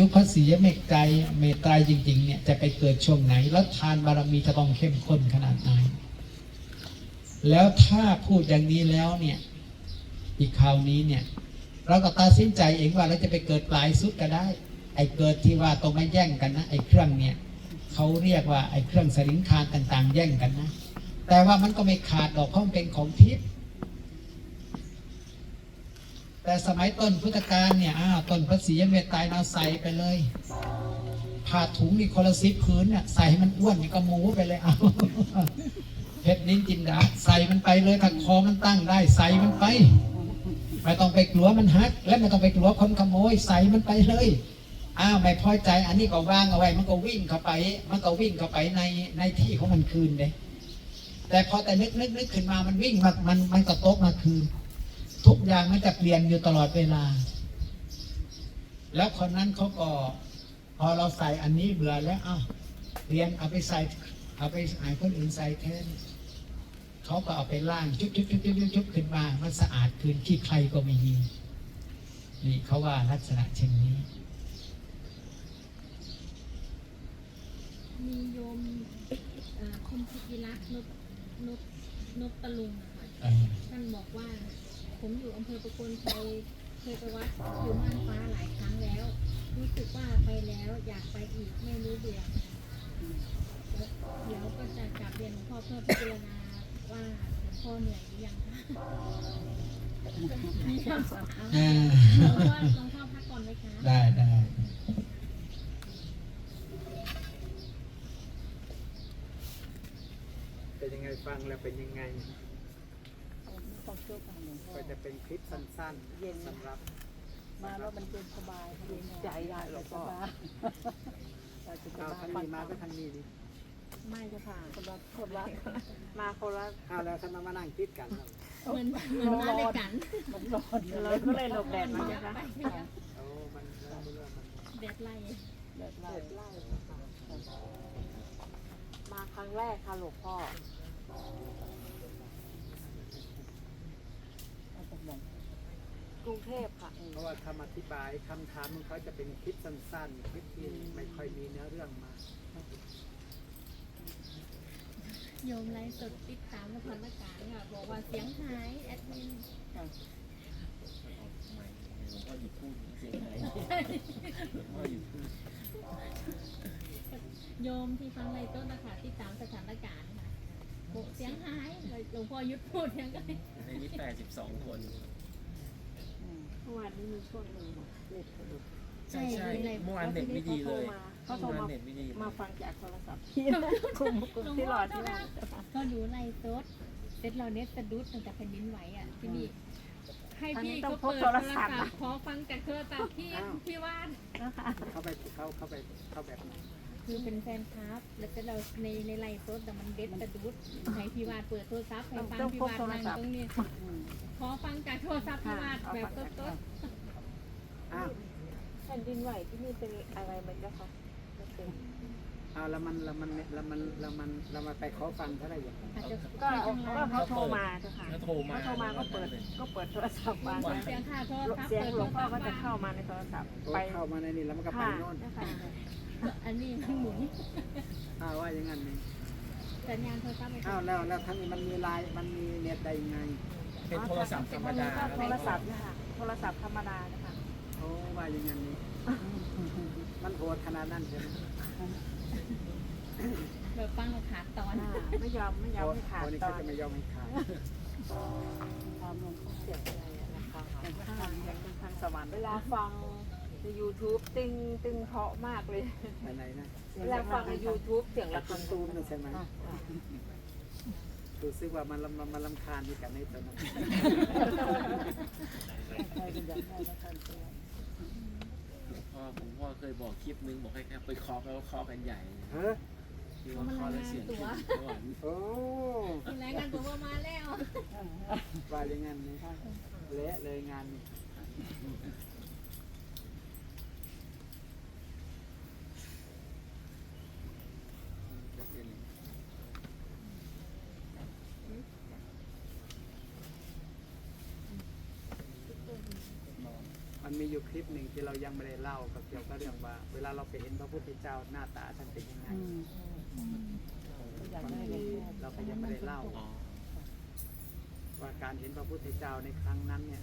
ยุคพระศรีเมตไตรเมตไตรจริงๆเนี่ยจะไปเกิดช่วงไหน แล้วทานบารมีจะต้องเข้มข้นขนาดไหน แล้วถ้าพูดอย่างนี้แล้วเนี่ยอีกคราวนี้เนี่ย เราก็ตัดสินใจเองว่าเราจะไปเกิดปลายสุดก็ได้ ไอ้เกิดที่ว่าตรงไม่แย่งกันนะไอ้เครื่องเนี่ยเขาเรียกว่าไอ้เครื่องสลิงคานต่าง ๆ แย่งกันนะ แต่ว่ามันก็ไม่ขาดดอกเพราะมันเป็นของทิพย์ แต่สมัยต้นพุทธกาลเนี่ยอ้าวต้นพระศรีเมตไตรเราใส่ไปเลยผ่าถุงนี่คนละสิบพื้นเนี่ยใส่ให้มันอ้วนนี่ก็หมูไปเลยเอาเพชรนิ้นจินดาใส่มันไปเลยถ้าคอมันตั้งได้ ใส่มันไปไม่ต้องไปกลัวมันฮัก และไม่ต้องไปกลัวคนขโมย ใส่มันไปเลยอ้าวไม่พอใจ อันนี้ก็วางเอาไว้ มันก็วิ่งเข้าไป มันก็วิ่งเข้าไปในในที่ของมันคืนเลยแต่พอแต่นึกนึกนึกขึ้นมามันวิ่งมามันมันก็ตกมาคืน ทุกอย่างมันจะเปลี่ยนอยู่ตลอดเวลา แล้วคนนั้นเขาก็ พอเราใส่อันนี้เบื่อแล้วเอ้าเรียนเอาไปใส่เอาไปหายคนอื่นใส่แทนเขาก็เอาไปล่างชุบชุบชุบชุบชุบชุบขึ้นมามันสะอาดคืนขี้ใครก็ไม่มีนี่เขาว่าลักษณะเช่นนี้ มีโยมเอ่อคุณพิกิรักษ์นบนบนบตะลุงอะค่ะเออท่านบอกว่า ผมอยู่อำเภอประโคนชัยเคยไปวัดอยู่ม่านฟ้าหลายครั้งแล้ว รู้สึกว่าไปแล้วอยากไปอีกไม่รู้เบื่อเดี๋ยวก็จะกลับเรียนหลวงพ่อเพื่อพิจารณาว่าหลวงพ่อเหนื่อยหรือยังคะไม่ยังเอาเออหลวงพ่อหลวงพ่อพักก่อนไหมคะ ได้ได้เป็นยังไงฟังแล้วเป็นยังไง ช่วยกันหลวงพ่อ ก็จะเป็นคลิปสั้นเย็น ๆสำหรับมาแล้วมันเย็นสบายเย็นใจได้หลวงพ่อเราจะสเอาบายคันนี้มาก็คันนี้ดิไม่จะผ่านคนละคนละมาคนละเอาแล้วคันมามานั่งคิดกันแล้วเหมือนเหมือนมาด้วยกันมันร้อนเราก็เลยหลบแดดมาจ้ะคะโอ้มันเรื่องเรื่องมันแดดไล่แดดไล่ไล่มาครั้งแรกค่ะหลวงพ่อ มาจากไหนกรุงเทพค่ะ เพราะว่าคำอธิบายคำถามของเขาจะเป็นคลิปสั้นๆ คลิปที่ไม่ค่อยมีเนื้อเรื่องมาโยมไลฟ์สดติดตามสถานการณ์ค่ะบอกว่าเสียงหายแอดมินโยมที่ฟังในต้นนะคะติดตามสถานการณ์ค่ะบอก เสียงหายหลวงพ่อหยุดพูดยังไงในนี้82คนเมื่อวานนี้มีช่วงหนึ่งเน็ตสะดุดใช่ใช่เมื่อวานเน็ตไม่ดีเลยเขาโทรเมื่อวานมาเน็ตไม่ดีมาฟังจากโทรศัพท์ที่กลุ่มกลุ่มที่รอที่นั่นก็ดูไลฟ์สดเสร็จเราเน็ตสะดุดตั้งแต่แผ่นดินไหวอะที่นี่ให้พี่เขาเปิดโทรศัพท์ขอฟังจากโทรศัพท์พี่พี่ว่านนะคะเข้าไปเข้าเข้าไปเข้าแบบไหน คือเป็นแฟนคลับ แล้วก็เราในในไลฟ์สดแต่มันเด็ดกระดุดให้พี่วาดเปิดโทรศัพท์ให้ฟังพี่วาดนั่งตรงนี้ขอฟังจากโทรศัพท์พี่วาดแบบสดอ้าวแผ่นดินไหวที่นี่เป็นอะไรมันก็คะไม่เป็นเอาแล้วมันแล้วมันแล้วมันแล้วมันแล้วมันไปขอฟังเท่าไหร่อย่างๆอาจจะก็ก็เขาโทรมาเจ้าค่ะเขาโทรมาเขาโทรมาก็เปิดก็เปิดโทรศัพท์มาเสียงค่ะโทรศัพท์เสียงเปิดหโทลรวงพ่อศัพท์ก็จะเข้ามาในโทรศัพท์โอ้ไปเข้ามาในนี่แล้วมันก็ไปค่ะโน่นนะคะ อันนี้มันหมุนอ้าวว่าอย่างนั้นนี่สัญญาณโทรศัพท์ไม่อ้าวแล้วแล้วทั้งนี้มันมีไลน์มันมีเน็ตได้ยังไงเป็นโทรศัพท์ธรรมดาโทรศัพท์นะคะโทรศัพท์ธรรมดานะคะโอ้ว่าอย่างนั้นนี่มันโหดขนาดนั้นใช่ไหมแบบฟังเราขาดตอนอ่าไม่ยอมไม่ยอมให้ขาดคนนี้ตอเขานจะไม่ยอมให้ขาดความลงเสียงอะไรอะนะคะเสียงทางเสียงทางสวรรค์เวลาฟัง ใน YouTube ตึงตึงเพราะมากเลยไปไหนนะเวลาฟังใน YouTube เสียงละระคฆัรงตูมนั่นใช่ไหมรู้สึกว่ามันลำมันลำคาญที่กันในตอนนั้นใครเป็นอย่างไรละครตูมพ่อผมพ่อเคยบอกคลิปนึงบอกให้ไปเคาะแล้วเคาะกันใหญ่เฮ้ยที่ว่าเคาะแล้วเสียงขึ้นสวรรค์โอ้มีรายงานตัวว่ามาแล้ว ว่าอย่างงั้นนี่เละเลยงานนี่อัน มันมี อยู่คลิปหนึ่งที่เรายังไม่ได้เล่าก็เกี่ยวกับเรื่องว่า เวลาเราไปเห็นพระพุทธเจ้าหน้าตาท่านเป็นยังไงอยากบางได้ทีเราก็ยังไม่ได้เล่าอ๋อว่าการเห็นพระพุทธเจ้าในครั้งนั้นเนี่ย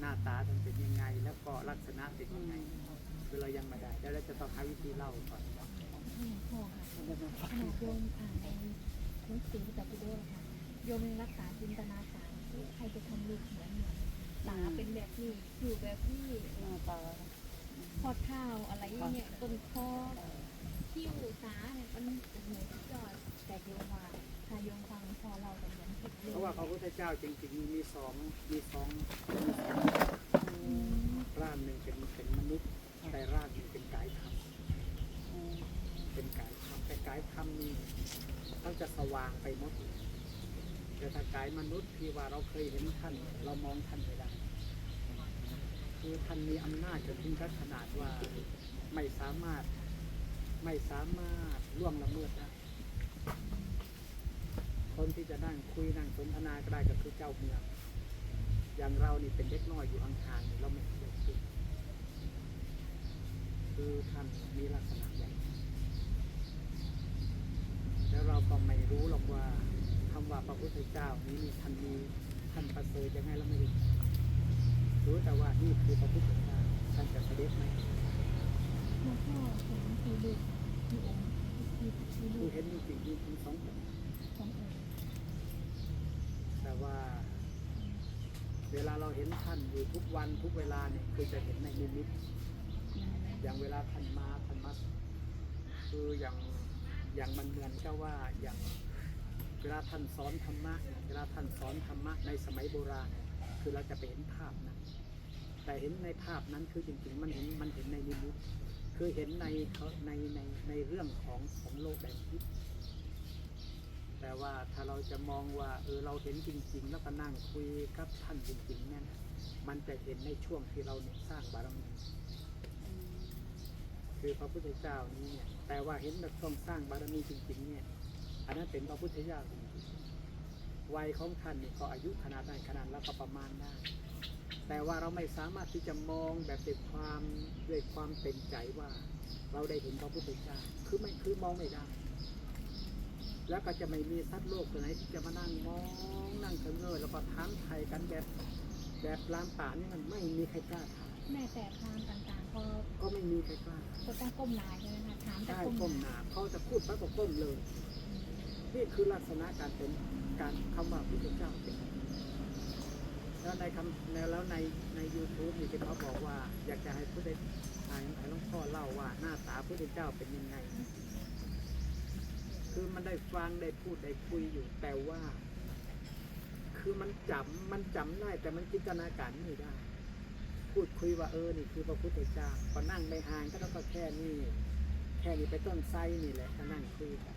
หน้าตาท่านเป็นยังไง แล้วก็ลักษณะเป็นยังไงคือเรายังไม่ได้แล้วเราจะต้องหาวิธีเล่าก่อนพ่อค่ะขนาดโยมอ่านในหนังสือกับพิโดค่ะโยมยังรักษาจินตนาการที่ใครจะทำลูกเหมือนเหมือน ตาเป็นแบบนี้อยู่แบบนี้หน้าตาข้อเท้าอะไรอย่างเงี้ยต้นคอคิ้วตาเนี่ยมันโอ้โหสุดยอดแต่โยมว่าถ้าโยมฟังพอเราแต่ยังคิดเลยเพราะว่าพระพุทธเจ้าจริงๆมีสองมีสองอืมร่างหนึ่งเป็นเป็นมนุษย์แต่ร่างหนึ่งเป็นกายธรรมเป็นกายธรรมแต่กายธรรมนี่ต้องจะสว่างไปหมดแต่ถ้ากายมนุษย์ที่ว่าเราเคยเห็นท่าน เรามองท่านไม่ได้ คือท่านมีอำนาจจนถึงขนาดว่าไม่สามารถไม่สามารถล่วงละเมิดได้คนที่จะนั่งคุยนั่งสนทนาก็ได้ก็คือเจ้าเมืองอย่างเรานี่เป็นเด็กน้อยอยู่ห่างๆนี่เราไม่เคยคิดคือท่านมีลักษณะอย่แล้วเราก็ไม่รู้หรอกว่าคำว่าพระพุทธเจ้านี้ท่านมีท่านประเสริฐยังไงเราไม่รู้ รู้แต่ว่านี่คือพระพุทธเจ้าท่านจะเสด็จไหมหลวงพ่อเห็นกี่ลูกกี่องค์กี่กี่ลูผู้กเห็นจริงๆมีถึงสองคนสององค์แต่ว่า เวลาเราเห็นท่านอยู่ทุกวันทุกเวลาเนี่ยคือจะเห็นในนิมิตอย่างเวลาท่านมาท่านมาคืออย่างอย่างมันเหมือนกับว่าอย่างเวลาท่านสอนธรรมะเวลาท่านสอนธรรมะในสมัยโบราณ คือเราจะไปเห็นภาพนั้น แต่เห็นในภาพนั้นคือจริงๆ มันเห็นมันเห็นในนิมิตคือเห็นในเขาในในในเรื่องของของโลกแดนทิพย์แต่ว่าถ้าเราจะมองว่าเออเราเห็นจริง ๆ แล้วก็นั่งคุยกับท่านจริงๆเนี่ยมันจะเห็นในช่วงที่เราเนี่ยสร้างบารมีคือพระพุทธเจ้านี้เนี่ยแต่ว่าเห็นแบบต้องสร้างบารมีจริง ๆ เนี่ย อันนั้นเป็นพระพุทธเจ้าจริงๆวัยของท่านนี่ก็อายุขนาดไหนขนาดแล้วก็ประมาณได้ แต่ว่าเราไม่สามารถที่จะมองแบบด้วยความด้วยความเต็มใจว่า เราได้เห็นพระพุทธเจ้าคือไม่คือมองไม่ได้ แล้วก็จะไม่มีสัตว์โลกตัวไหนที่จะมานั่งมองนั่งเฉงอแล้วก็ถามไทยกันแบบแบบลามป่านี่มันไม่มีใครกล้าถามแม่แต่พรามต่างๆก็ก็ไม่มีใครกล้าก็ต้องก้มหน้าใช่ไหมคะถามแต่ใช่ก้มก้มหหน้าน้าเขาจะพูดปั๊บก็ก้มเลยนี่คือลักษณะการเป็นการคำว่าพุทธเจ้าเป็น แล้วในคำแล้วในใน YouTube นี่ที่เขาบอกว่า อยากจะให้ผู้ได้ให้ให้หลวงพ่อเล่าว่าหน้าตาพุทธเจ้าเป็นยังไง คือมันได้ฟังได้พูดได้คุยอยู่แต่ว่า คือมันจำมันจำได้แต่มันจินตนาการไม่ได้ พูดคุยว่าเออนี่คือพระพุทธเจ้าก็นั่งไม่ห่างก็แล้วก็แค่นี้แค่นี้ไปต้นไทรนี่แหละก็นั่งคุยกัน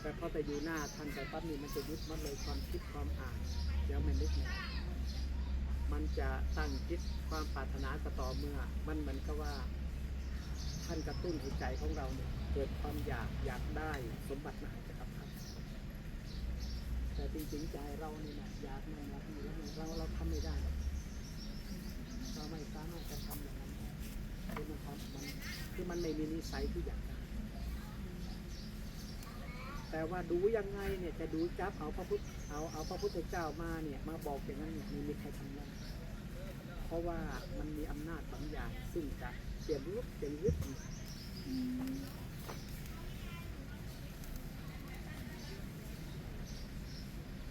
แต่พอไปอยู่หน้าท่านแต่ปั๊บนี่มันจะยึดมันเลยความคิดความอ่านเดี๋ยวมันนึกมันจะตั้งคิดความปรารถนาต่อเมื่อ มันเหมือนกับว่า ท่านกระตุ้นให้ใจของเราเนี่ยเกิดความอยากอยากได้สมบัติมหาจักรพรรดิแต่จริงๆใจเราเนี่ยนะอยากไม่อยากมีแล้วเนี่ยเราเราทำไม่ได้เราไม่สามารถจะทำอย่างนั้นได้คือมันมันคือมันไม่มีนิสัยที่อยาก แต่ว่าดูยังไงเนี่ยจะดูจับเอาพระพุทธเอาเอาพระพุทธเจ้ามาเนี่ยมาบอกอย่างนั้นเนี่ยไมมีใครทำได้เพราะว่ามันมีอำนาจบางอย่างซึ่งจะเปลี่ยนรูปเปลี่ยนยึด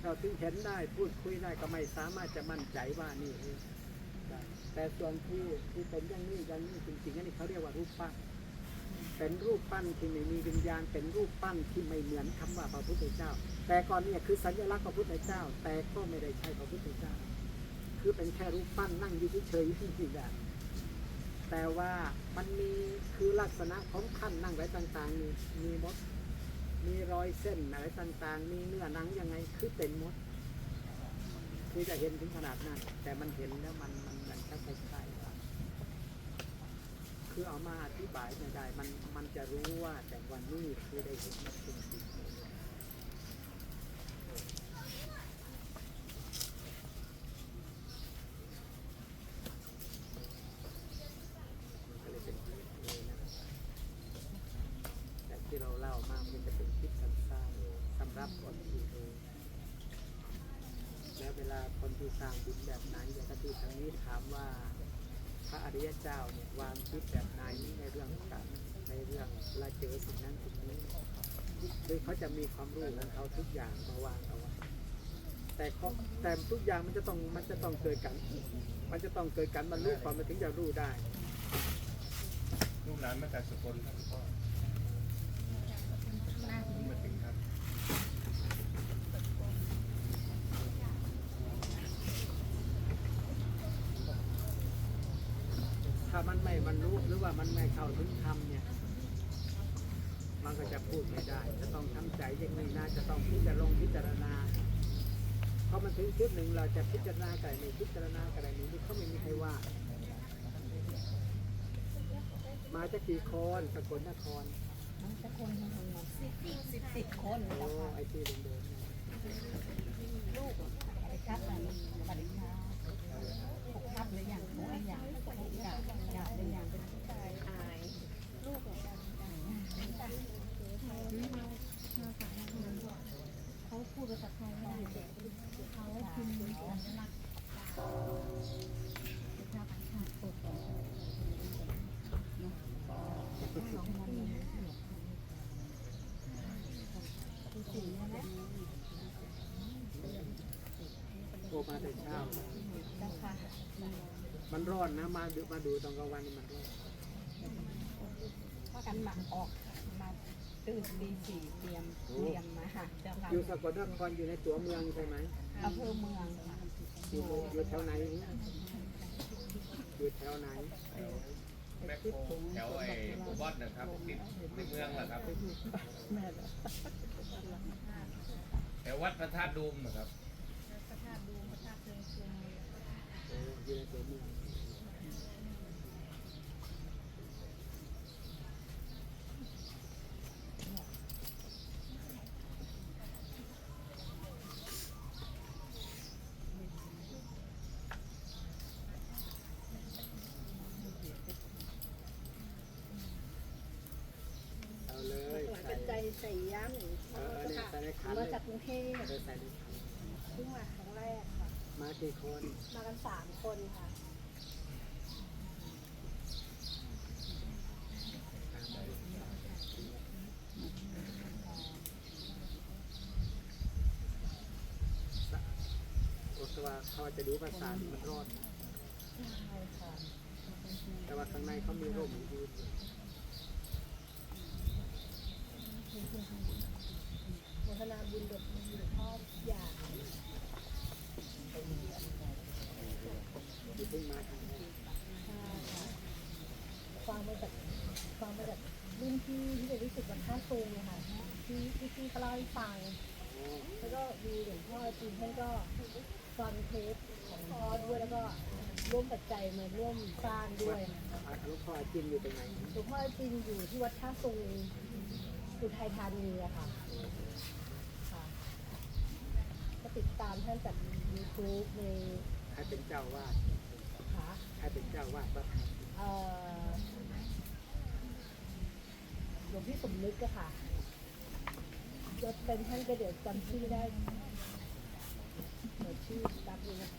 เราถึงเห็นได้พูดคุยได้ก็ไม่สามารถจะมั่นใจว่านี่แต่ส่วนที่ที่เป็นอย่างนี้อย่างนี้จริงๆอันนี้เขาเรียกว่ารูปปั้น เป็นรูปปั้นที่ไม่มีวิญญาณ เป็นรูปปั้นที่ไม่เหมือนคำว่าพระพุทธเจ้า แต่ก่อนเนี่ยคือสัญลักษณ์พระพุทธเจ้า แต่ก็ไม่ได้ใช่พระพุทธเจ้า คือเป็นแค่รูปปั้นนั่งอยู่เฉยๆจริงๆอะแต่ว่ามันมีคือลักษณะของท่านนั่งไว้ต่างๆนี่มีมด มีรอยเส้นอะไรต่างๆ มีเนื้อหนังยังไงคือเป็นมด คือจะเห็นถึงขนาดนั้น แต่มันเห็นแล้วมัน คือเอามาอธิบายไม่ได้ มันมันจะรู้ว่าแต่วันนี้คือได้เห็นมันเป็นจริงที่เราเล่ามากมันจะเป็นคลิปสั้นๆสำหรับคนที่ดูแล้วเวลาคนที่สร้างบุญแบบนั้นอย่างที่ทางนี้ถามว่า พระอริยเจ้าเนี่ยวางชีวิตแบบไหนในเรื่องการในเรื่องเวลาเจอสิ่งนั้นสิ่งนี้คือเขาจะมีความรู้ของเขาทุกอย่างมาวางเอาไว้แต่เขาแต่ทุกอย่างมันจะต้องมันจะต้องเกิดกัน มันจะต้องเกิดกันมันรู้ความมันถึงจะรู้ได้ลูกหลานมาจากสกลครับพ่อมาถึงครับ ถ้ามันไม่บรรลุหรือว่ามันไม่เข้าถึงธรรมเนี่ย มันก็จะพูดไม่ได้ จะต้องทำใจอย่างนี้นะจะต้องพิจารณาพิจารณาเพราะมันถึงจุดหนึ่งเราจะพิจารณาอะไรไม่พิจารณาอะไรนี้เขาไม่มีใครว่า มาจากกี่คนสกลนครสิบสิบคนโอ้ไอที่เดินๆเนี่ย ลูกอะไรครับอะไรปริญญาหกทับหรืออย่างหกอย่างหกอย่างอย่างเป็นอย่างเป็นผู้ชายอาย เขาพูดภาษาไทยไม่ได้เขาพิมพ์สัญลักษณ์ โทร มาแต่เช้ามันร้อนนะมาดูมาดูตอนกลางวันนี่มันร้อนว่ากันมาออกมาตื่นตีสี่เตรียมเตรียมมาค่ะเจ้าค่ะอยู่สกลนครอยู่ในตัวเมืองใช่ไหมอำเภอเมืองค่ะอยู่อยู่แถวไหนอยู่แถวไหนแม่โคแถวไอ้โบบอสนะครับติดในเมืองเหรอครับแถววัดพระธาตุดูมนะครับ โอยู่ในตัวเมืองเอาเลยใส่ปัจจัยใส่ย้ำเออเนี่ยใส่ในขันเลมายจากกรุงเทพ เออใส่ในขัน เพิ่งมาครั้งแรกค่ะ มา กี่คนมากันสามคนค่ะโอสว่าเขาจะดูภาษาที่มันรอดใช่ค่ะแต่ว่าข้างในเขามีร่มอยู่โมทนาบุญดบหลวงพ่ออยาก ที่เพิ่งมาครั้งแรก ฟังมาจากฟังมาจาก รุ่นพี่ที่เป็นรู้สึกวันท่าตูงเลยค่ะที่ที่พี่เขาเล่าให้ฟังโอ้แล้วก็มีหลวงพ่อจริงท่านก็ฟังเทปของพ่อด้วยแล้วก็ร่วมปัจจัยมาร่วมสร้างด้วยอาหลวงพ่อจินอยู่ตรงไหนหลวงพ่อจริงอยู่ที่วัดท่าตูงอุทัยธานีอะค่ะค่ะก็ติดตามท่านจาก YouTube ในใครเป็นเจ้าวาดขาใครเป็นเจ้าวาดวัดเอ่อ หลวงพี่สมนึกอะค่ะยศเป็นท่านก็เดี๋ยวจำชื่อได้เดี๋ยวชื่อจำเลยนะ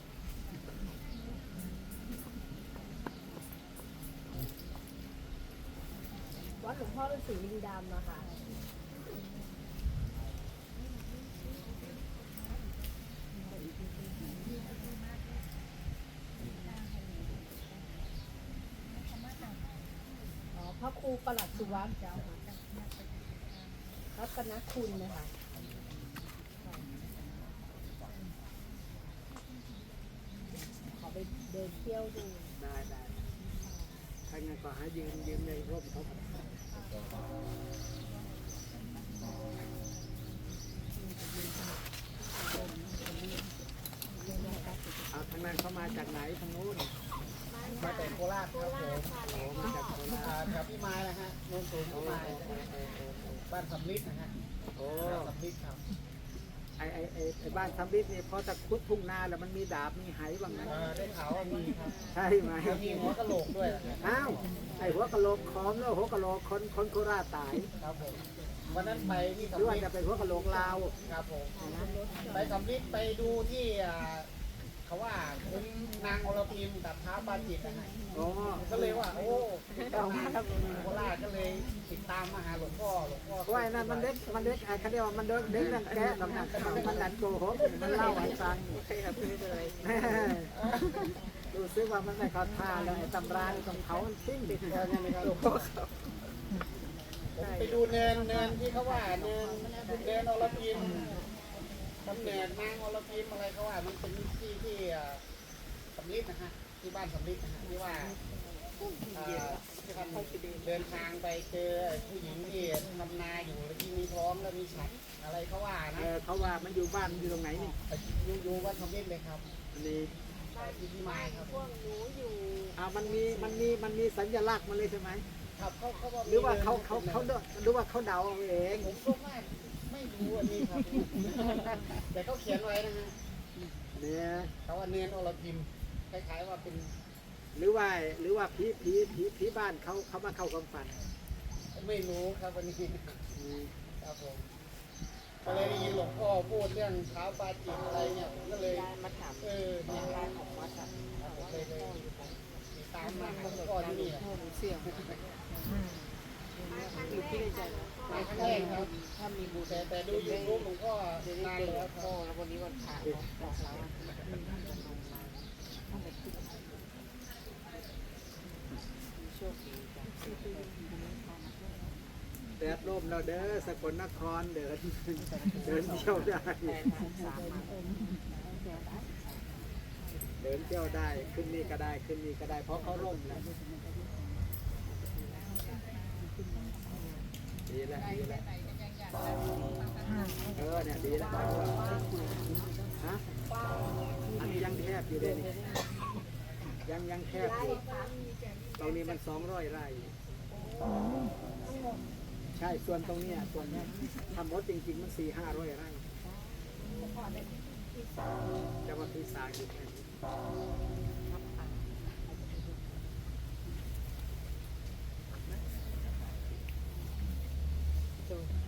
วัดหลวงพ่อฤาษีลิงดำอะค่ะอ๋อพระครูประหลัดสุวัสดิ์รั ตนคุณนะคะขอไปเดินเที่ยวดูได้ได้ถ้างั้นก็หายืนยืนในร่มเขาเอาทางนั้นเขามาจากไหนทางนู้นมาจากโคราชครับผมโอ้มาจากโคราอ่าชกับพี่ไม้นะฮะโนนสูงโอ้พี่ไม้โอ้โอ้โอ้โอ้ บ้านสำลิดนะฮะโอ้สำลิดครับ ไอไอไอไอบ้านทำบิดนี่พอตะคุดทุ่งนาแล้วมันมีดาบมีไหบ้างไหมอ่าได้ข่าวว่ามีครับใช่ไหมแล้วมีหัวกะโหลกด้วยนะฮะอ้าวไอหัวกะโหลกขอมแล้วหัวกะโหลกคนคนโคราชตายครับผมวันนั้นไปที่หรือสำว่าลิดจะเป็นหัวกะโหลกลาว ครับผมไปสำลิดไปดูที่อ่า เขาว่าคุ้มนางอรพิมกับท้าวปาจิตนะฮะอ๋อก็เลยว่า โอ้เอามาครับโคราชก็เลยติดตามมาหาหลวงพ่อหลวงพ่อว่าไอ้นั่นมันเด็กมันเด็กไอ้เขาเรียกว่ามันเด็กเด็กนั่นแกะหรอกนะมันดันโกหกมันเล่าให้ฟังเคยครับคือเลยดูซิว่ามันไม่เข้าท่าแล้วไอ้ตำรานี่ของเขามันทิ้งดิใช่ไหมครับผมไปดูเนินเนินที่เขาว่าเนินเนินอรพิม กำเนิดนางอรพิมอะไรเขาว่ามันเป็นที่ที่เอ่อสำลิดนะฮะที่บ้านสำลิดนะฮะที่ว่าเอ่อเดินทางไปเจอผู้หญิงที่ทำนาอยู่แล้วที่มีท้องแล้วมีฉัดอะไรเขาว่าเอนะอเขาว่ามันอยู่บ้านมันอยู่ตรงไหนนี่อยู่อยู่บ้านสำลิดเลยครับอันนี้ที่ที่มาครับอ่ามันมีมันมีมันมีสัญลักษณ์มันเลยใช่ไหมครับเขาเขาบอกหรือว่าเขาเขาเขาเดาหรือว่าเขาเดาเอาเองผมก็ว่าไม่ รู้อันนี้ครับแต่เขาเขียนไว้นะฮะเนี่ยเขาว่าเนียนอรพิมคล้ายๆว่าเป็น หรือว่าหรือว่าผีผีผีผีบ้านเขาเขามาเข้าความฝันไม่รู้ครับวันนี้อืมครับผมก็เลยได้ยินหลวงพ่อพูดเรื่องเท้าปลาจิตอะไรเนี่ยผมก็เลยมาถามเออเนี่ยของวัดครับผมเลยเลยติดตามมาหาหลวงพ่อที่นี่แหละมาครั้ง แรกครับถ้ามีบูแต่แต่ดูยูทูบหลวงพ่อนานแล้วครับแล้ววันนี้วันพระบอกแล้วแดดร่มเราเด้อสกลนครเดินเดินเที่ยวได้เดินเที่ยวได้ขึ้นนี่ก็ได้ขึ้นนี่ก็ได้เพราะเขาร่มแล้ว ดีแล้วดีแล้วเออเนี่ยดีแล้วฮะอันนี้ยังแคบอยู่เลยนี่ยังยังแคบอยู่ตรงนี้มันสองร้อยไร่ใช่ส่วนตรงเนี้ยส่วนเนี้ยทำรถจริง ๆ มันสี่ห้าร้อยไร่จะมาที่สางอยู่แค่นี้ อ่